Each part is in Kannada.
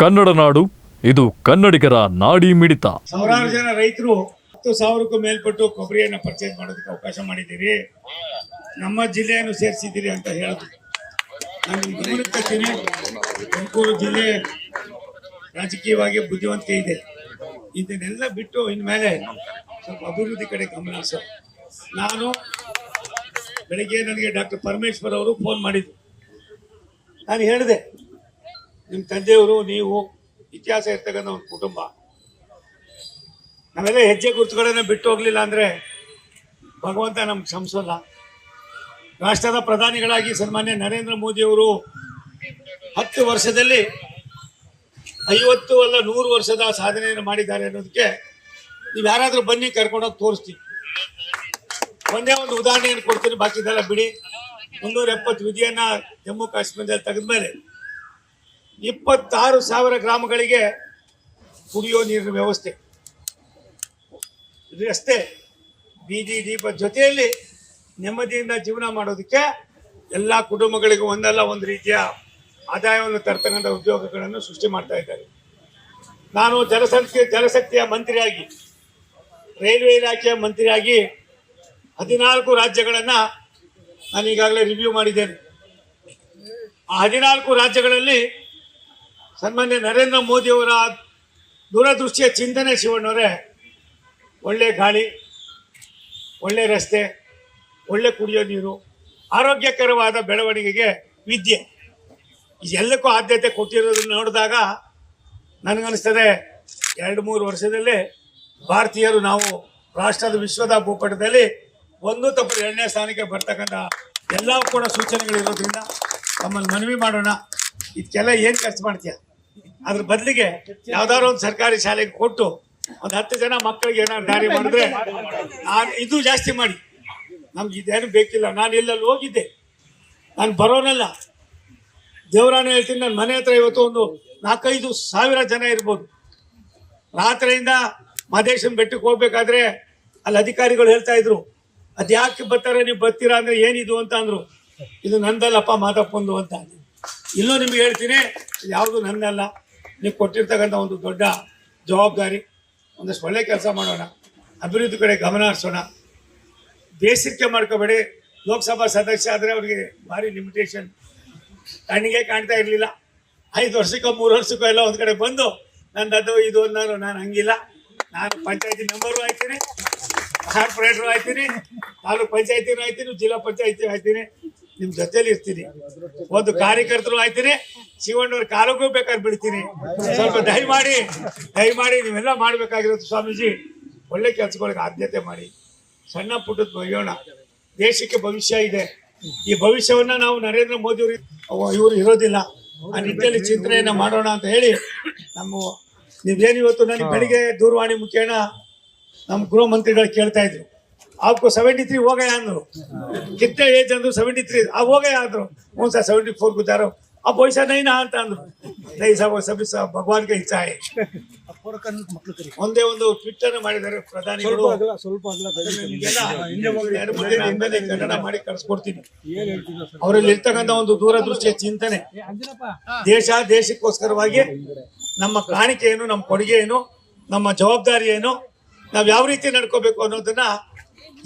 ಕನ್ನಡ ನಾಡು, ಇದು ಕನ್ನಡಿಗರ ನಾಡಿ ಮಿಡಿತ. ಸಾವಿರಾರು ಜನ ರೈತರು ಹತ್ತು ಸಾವಿರಕ್ಕೂ ಮೇಲ್ಪಟ್ಟು ಕೊಬ್ಬರಿಯನ್ನು ಪರ್ಚೇಸ್ ಮಾಡೋದಕ್ಕೆ ಅವಕಾಶ ಮಾಡಿದ್ದೀರಿ. ನಮ್ಮ ಜಿಲ್ಲೆಯನ್ನು ಸೇರಿಸಿದ್ದೀರಿ ಅಂತ ಹೇಳಿದ್ರು ನಾನು ಗಮನಕ್ಕೆ ತುಮಕೂರು ಜಿಲ್ಲೆ ರಾಜಕೀಯವಾಗಿ ಬುದ್ಧಿವಂತಿಕೆ ಇದೆ. ಇದನ್ನೆಲ್ಲ ಬಿಟ್ಟು ಇನ್ಮೇಲೆ ಸ್ವಲ್ಪ ಅಭಿವೃದ್ಧಿ ಕಡೆ ಗಮನ ಹರಿಸೋ. ನಾನು ಬೆಳಿಗ್ಗೆ ನನಗೆ ಡಾಕ್ಟರ್ ಪರಮೇಶ್ವರ್ ಅವರು ಫೋನ್ ಮಾಡಿದ್ರು. ನಾನು ಹೇಳಿದೆ ನಿಮ್ಮ ತಂದೆಯವರು ನೀವು ಇತಿಹಾಸ ಇರ್ತಕ್ಕಂಥ ಒಂದು ಕುಟುಂಬ. ನಾವೆಲ್ಲ ಹೆಜ್ಜೆ ಗುರುತುಗಳನ್ನ ಬಿಟ್ಟು ಹೋಗ್ಲಿಲ್ಲ ಅಂದ್ರೆ ಭಗವಂತ ನಮ್ಗೆ ಕ್ಷಮಿಸೋಲ್ಲ ರಾಷ್ಟ್ರದ ಪ್ರಧಾನಿಗಳಾಗಿ ಸನ್ಮಾನ್ಯ ನರೇಂದ್ರ ಮೋದಿಯವರು ಹತ್ತು ವರ್ಷದಲ್ಲಿ ಐವತ್ತು ಅಲ್ಲ ನೂರು ವರ್ಷದ ಸಾಧನೆಯನ್ನು ಮಾಡಿದ್ದಾರೆ ಅನ್ನೋದಕ್ಕೆ ನೀವು ಯಾರಾದರೂ ಬನ್ನಿ ಕರ್ಕೊಂಡೋಗಿ ತೋರಿಸ್ತೀವಿ ಒಂದೇ ಒಂದು ಉದಾಹರಣೆಯನ್ನು ಕೊಡ್ತೀನಿ, ಬಾಕಿದೆಲ್ಲ ಬಿಡಿ. ಮುನ್ನೂರ ಎಪ್ಪತ್ತು ವಿಧಿಯನ್ನು ಜಮ್ಮು ಕಾಶ್ಮೀರದಲ್ಲಿ ತೆಗೆದ್ಮೇಲೆ ಇಪ್ಪತ್ತಾರು ಸಾವಿರ ಗ್ರಾಮಗಳಿಗೆ ಕುಡಿಯೋ ನೀರಿನ ವ್ಯವಸ್ಥೆ. ರಸ್ತೆ ಬೀದಿ ದೀಪ ಜೊತೆಯಲ್ಲಿ ನೆಮ್ಮದಿಯಿಂದ ಜೀವನ ಮಾಡೋದಕ್ಕೆ ಎಲ್ಲ ಕುಟುಂಬಗಳಿಗೂ ಒಂದಲ್ಲ, ಒಂದು ರೀತಿಯ ಆದಾಯವನ್ನು ತರ್ತಕ್ಕಂಥ ಉದ್ಯೋಗಗಳನ್ನು ಸೃಷ್ಟಿ ಮಾಡ್ತಾ ಇದ್ದಾರೆ. ನಾನು ಜಲಸಂಖ್ಯೆ ಜಲಶಕ್ತಿಯ ಮಂತ್ರಿಯಾಗಿ, ರೈಲ್ವೆ ಇಲಾಖೆಯ ಮಂತ್ರಿಯಾಗಿ ಹದಿನಾಲ್ಕು ರಾಜ್ಯಗಳನ್ನು ನಾನು ಈಗಾಗಲೇ ರಿವ್ಯೂ ಮಾಡಿದ್ದೇನೆ. ಆ ಹದಿನಾಲ್ಕು ರಾಜ್ಯಗಳಲ್ಲಿ ಸನ್ಮಾನ್ಯ ನರೇಂದ್ರ ಮೋದಿಯವರ ದೂರದೃಷ್ಟಿಯ ಚಿಂತನೆ ಶಿವಣ್ಣವರೇ. ಒಳ್ಳೆ ಗಾಳಿ, ಒಳ್ಳೆ ರಸ್ತೆ, ಒಳ್ಳೆ ಕುಡಿಯೋ ನೀರು, ಆರೋಗ್ಯಕರವಾದ ಬೆಳವಣಿಗೆಗೆ ವಿದ್ಯೆ. ಇದೆಲ್ಲಕ್ಕೂ ಆದ್ಯತೆ ಕೊಟ್ಟಿರೋದನ್ನು ನೋಡಿದಾಗ ನನಗನ್ನಿಸ್ತದೆ ಎರಡು ಮೂರು ವರ್ಷದಲ್ಲೇ ಭಾರತೀಯರು ನಾವು ರಾಷ್ಟ್ರದ ವಿಶ್ವದ ಭೂಪಟದಲ್ಲಿ ಒಂದು ತಪ್ಪು ಎರಡನೇ ಸ್ಥಾನಕ್ಕೆ ಬರ್ತಕ್ಕಂಥ ಎಲ್ಲ ಕೂಡ ಸೂಚನೆಗಳಿರೋದ್ರಿಂದ ತಮ್ಮಲ್ಲಿ ಮನವಿ ಮಾಡೋಣ. ಇದಕ್ಕೆಲ್ಲ ಏನು ಖರ್ಚು ಮಾಡ್ತೀಯ? ಅದ್ರ ಬದಲಿಗೆ ಯಾವ್ದಾದ್ರು ಒಂದು ಸರ್ಕಾರಿ ಶಾಲೆಗೆ ಕೊಟ್ಟು ಒಂದು ಹತ್ತು ಜನ ಮಕ್ಕಳಿಗೆ ಏನಾದ್ರು ದಾರಿ ಮಾಡಿದ್ರೆ ನಾನು ಇದು ಜಾಸ್ತಿ ಮಾಡಿ. ನಮ್ಗೆ ಇದೇನು ಬೇಕಿಲ್ಲ. ನಾನು ಎಲ್ಲಲ್ಲಿ ಹೋಗಿದ್ದೆ? ನಾನು ಬರೋನಲ್ಲ. ದೇವರಾನ ಹೇಳ್ತೀನಿ ನನ್ನ ಮನೆ ಹತ್ರ ಇವತ್ತು ಒಂದು ನಾಲ್ಕೈದು ಸಾವಿರ ಜನ ಇರ್ಬೋದು. ರಾತ್ರಿಯಿಂದ ಮಹದೇಶನ್ ಬೆಟ್ಟಕ್ಕೆ ಹೋಗ್ಬೇಕಾದ್ರೆ ಅಲ್ಲಿ ಅಧಿಕಾರಿಗಳು ಹೇಳ್ತಾ ಇದ್ರು, ಅದ್ಯಾಕೆ ಬರ್ತಾರೆ, ನೀವು ಬರ್ತೀರಾ ಅಂದ್ರೆ ಏನಿದು ಅಂತ ಅಂದ್ರು. ಇದು ನಂದಲ್ಲಪ್ಪ ಮಾದಪ್ಪಂದು ಅಂತ ಇಲ್ಲೂ ನಿಮ್ಗೆ ಹೇಳ್ತೀನಿ ಯಾವುದು ನನ್ನಲ್ಲ ನೀವು ಕೊಟ್ಟಿರ್ತಕ್ಕಂಥ ಒಂದು ದೊಡ್ಡ ಜವಾಬ್ದಾರಿ, ಒಂದಷ್ಟು ಒಳ್ಳೆ ಕೆಲಸ ಮಾಡೋಣ, ಅಭಿವೃದ್ಧಿ ಕಡೆ ಗಮನ ಹರಿಸೋಣ. ಬೇಸಿಗೆ ಮಾಡ್ಕೋಬೇಡಿ. ಲೋಕಸಭಾ ಸದಸ್ಯ ಆದರೆ ಅವರಿಗೆ ಭಾರಿ ಲಿಮಿಟೇಷನ್ ಕಣ್ಣಿಗೆ ಕಾಣ್ತಾ ಇರಲಿಲ್ಲ. ಐದು ವರ್ಷಕ್ಕೋ, ಮೂರು ವರ್ಷಕ್ಕೋ ಎಲ್ಲ ಒಂದು ಕಡೆ ಬಂದು ನನ್ನದು ಇದು ಅನ್ನೋರು ನಾನು ಹಂಗಿಲ್ಲ. ನಾನು ಪಂಚಾಯತಿ ಮೆಂಬರು ಆಯ್ತೀನಿ. ಕಾರ್ಪೊರೇಟ್ರು ಆಯ್ತೀನಿ ತಾಲೂಕ್ ಪಂಚಾಯತಿನೂ ಆಯ್ತೀನಿ ಜಿಲ್ಲಾ ಪಂಚಾಯತಿ ಆಯ್ತೀನಿ. ನಿಮ್ಮ ಜೊತೆಲಿ ಇರ್ತೀನಿ. ಒಂದು ಕಾರ್ಯಕರ್ತರು ಆಯ್ತೀನಿ ಶಿವಣ್ಣವ್ರ ಕಾಲಕ್ಕೂ ಬೇಕಾದ್ರೆ ಬಿಡ್ತೀನಿ. ಸ್ವಲ್ಪ ದಯಮಾಡಿ ದಯಮಾಡಿ ನೀವೆಲ್ಲ ಮಾಡ್ಬೇಕಾಗಿರೋದು ಸ್ವಾಮೀಜಿ ಒಳ್ಳೆ ಕೆಲಸಗಳಿಗೆ ಆದ್ಯತೆ ಮಾಡಿ. ಸಣ್ಣ ಪುಟ್ಟದ ಬಯ್ಯೋಣ. ದೇಶಕ್ಕೆ ಭವಿಷ್ಯ ಇದೆ. ಈ ಭವಿಷ್ಯವನ್ನ ನಾವು ನರೇಂದ್ರ ಮೋದಿ ಅವರು ಇವರು ಇರೋದಿಲ್ಲ. ಆ ನಿಟ್ಟಿನಲ್ಲಿ ಚಿಂತನೆಯನ್ನ ಮಾಡೋಣ ಅಂತ ಹೇಳಿ ನಮ್ಮ ನೀವೇನು ಇವತ್ತು ನನಗೆ ಬೆಳಿಗ್ಗೆ ದೂರವಾಣಿ ಮುಖೇನ ನಮ್ಮ ಗೃಹ ಮಂತ್ರಿಗಳು ಕೇಳ್ತಾ ಇದ್ರು. ಅವ್ಕು ಸೆವೆಂಟಿ ತ್ರೀ ಹೋಗಯ ಅಂದರು. ಕಿತ್ತೆ ಏಜ್ ಅಂದ್ರು ಸೆವೆಂಟಿ ತ್ರೀ ಆ ಹೋಗಯ ಅಂದರು. ಒಂದ್ಸ ಸೆವೆಂಟಿ ಫೋರ್ ಕೂತಾರು ಆ ಪೈಸಾ ನೈನಾ ಅಂತ ಅಂದ್ರು. ನೈ ಸಾಬ್ ಸಬ್ ಭಗವಾನ್ ಭಗವಾನ್ಗೆ ಚಾಯ್ ಒಂದೇ ಒಂದು ಟ್ವಿಟ್ಟರ್ ಮಾಡಿದ್ದಾರೆ ಪ್ರಧಾನಿಗಳು. ಸ್ವಲ್ಪ ಕನ್ನಡ ಮಾಡಿ ಕಳ್ಸಿಕೊಡ್ತೀನಿ. ಅವರಲ್ಲಿ ಇರ್ತಕ್ಕಂಥ ಒಂದು ದೂರದೃಷ್ಟಿಯ ಚಿಂತನೆ. ದೇಶ ದೇಶಕ್ಕೋಸ್ಕರವಾಗಿ ನಮ್ಮ ಕಾಣಿಕೆ ಏನು ನಮ್ಮ ಕೊಡುಗೆ ಏನು ನಮ್ಮ ಜವಾಬ್ದಾರಿ ಏನು ನಾವ್ ಯಾವ ರೀತಿ ನಡ್ಕೋಬೇಕು ಅನ್ನೋದನ್ನ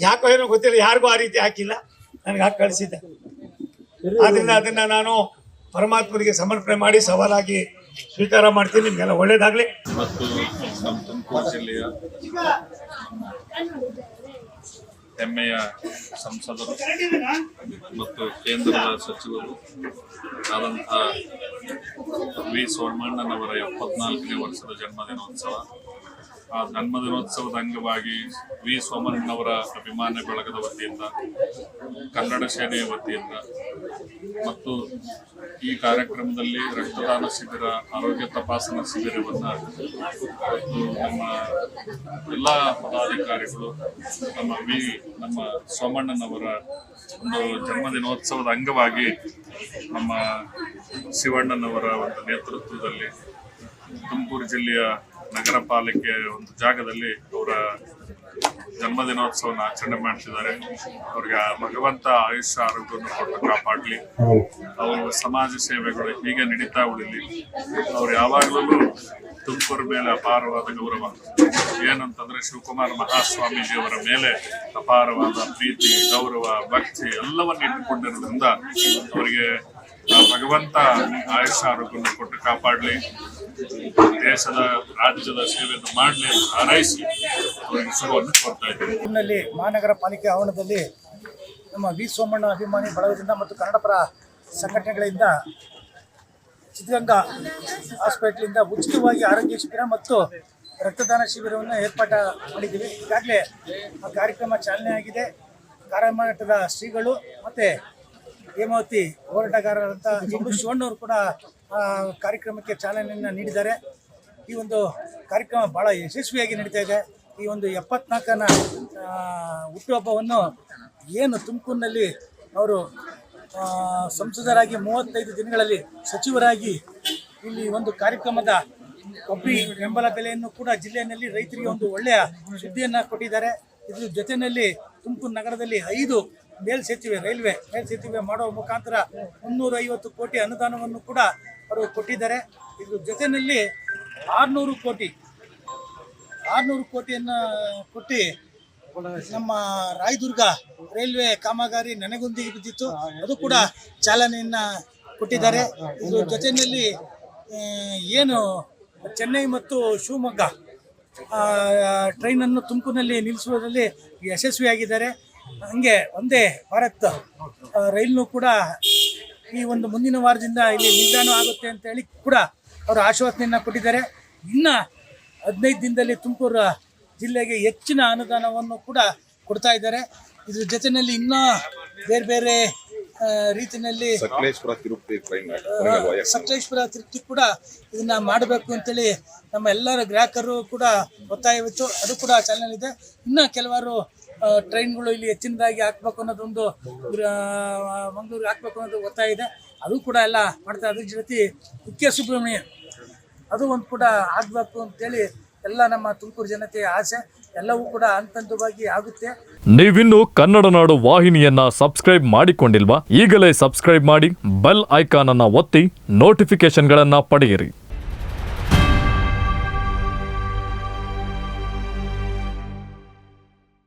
ಯಾಕೋ ಏನೋ ಗೊತ್ತಿಲ್ಲ, ಯಾರಿಗೂ ಆ ರೀತಿ ಹಾಕಿಲ್ಲ. ನನಗೆ ಹಾಕಿ ಕಳಿಸಿದ್ದೆ. ಆದ್ರಿಂದ ಅದನ್ನ ನಾನು ಪರಮಾತ್ಮನಿಗೆ ಸಮರ್ಪಣೆ ಮಾಡಿ ಸವಾಲಾಗಿ ಸ್ವೀಕಾರ ಮಾಡ್ತೀನಿ. ನಿಮ್ಗೆಲ್ಲ ಒಳ್ಳೇದಾಗ್ಲಿ. ಮತ್ತು ನಮ್ಮ ತುಮಕೂರು ಹೆಮ್ಮೆಯ ಸಂಸದರು ಮತ್ತು ಕೇಂದ್ರದ ಸಚಿವರು ಆದಂತಹ ವಿ ಸೋಮಣ್ಣನವರ ಎಪ್ಪತ್ನಾಲ್ಕನೇ ವರ್ಷದ ಜನ್ಮದಿನೋತ್ಸವ. ಜನ್ಮದಿನೋತ್ಸವದ ಅಂಗವಾಗಿ ವಿ. ಸೋಮಣ್ಣನವರ ಅಭಿಮಾನ ಬೆಳಗದ ವತಿಯಿಂದ, ಕನ್ನಡ ಸೇನೆಯ ವತಿಯಿಂದ ಮತ್ತು ಈ ಕಾರ್ಯಕ್ರಮದಲ್ಲಿ ರಕ್ತದಾನ ಶಿಬಿರ, ಆರೋಗ್ಯ ತಪಾಸಣಾ ಶಿಬಿರವನ್ನು ನಮ್ಮ ಎಲ್ಲ ಪದಾಧಿಕಾರಿಗಳು, ನಮ್ಮ ವಿ. ನಮ್ಮ ಸೋಮಣ್ಣನವರ ಒಂದು ಜನ್ಮದಿನೋತ್ಸವದ ಅಂಗವಾಗಿ ನಮ್ಮ ಶಿವಣ್ಣನವರ ಒಂದು ನೇತೃತ್ವದಲ್ಲಿ ತುಮಕೂರು ಜಿಲ್ಲೆಯ ನಗರ ಪಾಲಿಕೆ ಒಂದು ಜಾಗದಲ್ಲಿ ಅವರ ಜನ್ಮದಿನೋತ್ಸವನ ಆಚರಣೆ ಮಾಡ್ತಿದ್ದಾರೆ. ಅವ್ರಿಗೆ ಭಗವಂತ ಆಯುಷ್ಯ ಆರೋಗ್ಯವನ್ನು ಕೊಟ್ಟು ಕಾಪಾಡಲಿ. ಅವರು ಸಮಾಜ ಸೇವೆಗಳು ಹೀಗೆ ನಡೀತಾ ಉಳಿಲಿ. ಅವ್ರು ಯಾವಾಗಲೂ ತುಮಕೂರು ಮೇಲೆ ಅಪಾರವಾದ ಗೌರವ. ಏನಂತಂದ್ರೆ ಶಿವಕುಮಾರ ಮಹಾಸ್ವಾಮೀಜಿಯವರ ಮೇಲೆ ಅಪಾರವಾದ ಪ್ರೀತಿ, ಗೌರವ, ಭಕ್ತಿ ಎಲ್ಲವನ್ನು ಇಟ್ಟುಕೊಂಡಿರೋದ್ರಿಂದ ಅವರಿಗೆ ಆ ಭಗವಂತ ಆಯುಷ ಆರೋಗ್ಯವನ್ನು ಕೊಟ್ಟು ಕಾಪಾಡಲಿ. ದೇಶದ, ರಾಜ್ಯದ ಸೇವೆಯನ್ನು ಮಾಡಲಿ ಅಂತ ಹಾರೈಸಿ ಅವರಿಗೆ ಕೊಡ್ತಾ ಮಹಾನಗರ ಪಾಲಿಕೆ ಆವರಣದಲ್ಲಿ ನಮ್ಮ ವಿ ಸೋಮಣ್ಣ ಅಭಿಮಾನಿ ಬಳಗದಿಂದ ಮತ್ತು ಕನ್ನಡಪರ ಸಂಘಟನೆಗಳಿಂದ ಸಿದ್ಧಗಂಗಾ ಹಾಸ್ಪಿಟ್ಲಿಂದ ಉಚಿತವಾಗಿ ಆರೋಗ್ಯ ಶಿಬಿರ ಮತ್ತು ರಕ್ತದಾನ ಶಿಬಿರವನ್ನು ಏರ್ಪಾಟ ಮಾಡಿದ್ದೀವಿ. ಈಗಾಗಲೇ ಆ ಕಾರ್ಯಕ್ರಮ ಚಾಲನೆ ಆಗಿದೆ ಕಾರ್ಯಮಠದ ಶ್ರೀಗಳು ಮತ್ತು ಹೇಮಾವತಿ ಹೋರಾಟಗಾರರಂತ ಶಿವಣ್ಣವರು ಕೂಡ ಕಾರ್ಯಕ್ರಮಕ್ಕೆ ಚಾಲನೆಯನ್ನು ನೀಡಿದ್ದಾರೆ. ಈ ಒಂದು ಕಾರ್ಯಕ್ರಮ ಭಾಳ ಯಶಸ್ವಿಯಾಗಿ ನಡೀತಾ ಇದೆ. ಈ ಒಂದು ಎಪ್ಪತ್ನಾಲ್ಕನ ಹುಟ್ಟುಹಬ್ಬವನ್ನು ಏನು ತುಮಕೂರಿನಲ್ಲಿ ಅವರು ಸಂಸದರಾಗಿ ಮೂವತ್ತೈದು ದಿನಗಳಲ್ಲಿ ಸಚಿವರಾಗಿ ಇಲ್ಲಿ ಒಂದು ಕಾರ್ಯಕ್ರಮದ ಕೊಬ್ಬರಿ ಬೆಂಬಲ ಬೆಲೆಯನ್ನು ಕೂಡ ಜಿಲ್ಲೆಯಲ್ಲಿ ರೈತರಿಗೆ ಒಂದು ಒಳ್ಳೆಯ ಸುದ್ದಿಯನ್ನು ಕೊಟ್ಟಿದ್ದಾರೆ. ಇದ್ರ ಜೊತೆಯಲ್ಲಿ ತುಮಕೂರು ನಗರದಲ್ಲಿ ಐದು ಮೇಲ್ಸೇತುವೆ ರೈಲ್ವೆ ಮೇಲ್ಸೇತುವೆ ಮಾಡುವ ಮುಖಾಂತರ ಮುನ್ನೂರ ಐವತ್ತು ಕೋಟಿ ಅನುದಾನವನ್ನು ಕೂಡ ಅವರು ಕೊಟ್ಟಿದ್ದಾರೆ. ಇದ್ರ ಜೊತೆಯಲ್ಲಿ ಆರುನೂರು ಕೋಟಿ, ಆರುನೂರು ಕೋಟಿಯನ್ನು ಕೊಟ್ಟು ನಮ್ಮ ರಾಯದುರ್ಗ ರೈಲ್ವೆ ಕಾಮಗಾರಿ ನೆನೆಗುಂದಿಗೆ ಬಿದ್ದಿತ್ತು. ಅದು ಕೂಡ ಚಾಲನೆಯನ್ನ ಕೊಟ್ಟಿದ್ದಾರೆ. ಇದ್ರ ಜೊತೆಯಲ್ಲಿ ಏನು ಚೆನ್ನೈ ಮತ್ತು ಶಿವಮೊಗ್ಗ ಟ್ರೈನನ್ನು ತುಮಕೂರಿನಲ್ಲಿ ನಿಲ್ಲಿಸುವುದರಲ್ಲಿ ಯಶಸ್ವಿಯಾಗಿದ್ದಾರೆ. ಹಂಗೆ ಒಂದೇ ಭಾರತ್ ರೈಲ್ನೂ ಕೂಡ ಈ ಒಂದು ಮುಂದಿನ ವಾರದಿಂದ ಇಲ್ಲಿ ನಿಲ್ದಾಣ ಆಗುತ್ತೆ ಅಂತ ಹೇಳಿ ಕೂಡ ಅವರು ಆಶ್ವಾಸನೆಯನ್ನು ಕೊಟ್ಟಿದ್ದಾರೆ. ಇನ್ನ ಹದಿನೈದು ದಿನದಲ್ಲಿ ತುಮಕೂರು ಜಿಲ್ಲೆಗೆ ಹೆಚ್ಚಿನ ಅನುದಾನವನ್ನು ಕೂಡ ಕೊಡ್ತಾ ಇದ್ದಾರೆ. ಇದ್ರ ಜೊತೆಯಲ್ಲಿ ಇನ್ನೂ ಬೇರೆ ಬೇರೆ ರೀತಿಯಲ್ಲಿ ಸಕಲೇಶ್ವರ ತಿರುಪತಿ ಕೂಡ ಇದನ್ನ ಮಾಡಬೇಕು ಅಂತೇಳಿ ನಮ್ಮ ಎಲ್ಲರ ಗ್ರಾಹಕರು ಕೂಡ ಒತ್ತಾಯವಿತ್ತು ಅದು ಕೂಡ ಚಾಲನೆಯಲ್ಲಿದೆ. ಇದೆ ಕೆಲವಾರು ಆ, ಟ್ರೈನ್ಗಳು ಇಲ್ಲಿ ಹೆಚ್ಚಿನದಾಗಿ ಹಾಕ್ಬೇಕು ಅನ್ನೋದೊಂದು ಮಂಗಳೂರಿಗೆ ಹಾಕ್ಬೇಕು ಅನ್ನೋದು ಒತ್ತಾಯ ಇದೆ. ಅದು ಕೂಡ ಎಲ್ಲ ಮಾಡ್ತಾ ಅದ್ರ ಜೊತೆ ಕುಕ್ಕೆ ಸುಬ್ರಹ್ಮಣ್ಯ. ಅದು ಒಂದು ಕೂಡ ಆಗಬೇಕು ಅಂತೇಳಿ ಎಲ್ಲ ನಮ್ಮ ತುಮಕೂರು ಜನತೆಯ ಆಸೆ. ಎಲ್ಲವೂ ಕೂಡ ಹಂತ ಹಂತವಾಗಿ ಆಗುತ್ತೆ. ನೀವಿನ್ನು ಕನ್ನಡ ನಾಡು ವಾಹಿನಿಯನ್ನ ಸಬ್ಸ್ಕ್ರೈಬ್ ಮಾಡಿಕೊಂಡಿಲ್ವಾ? ಈಗಲೇ ಸಬ್ಸ್ಕ್ರೈಬ್ ಮಾಡಿ ಬೆಲ್ ಐಕಾನ್ ಅನ್ನ ಒತ್ತಿ ನೋಟಿಫಿಕೇಶನ್ಗಳನ್ನ ಪಡೆಯಿರಿ.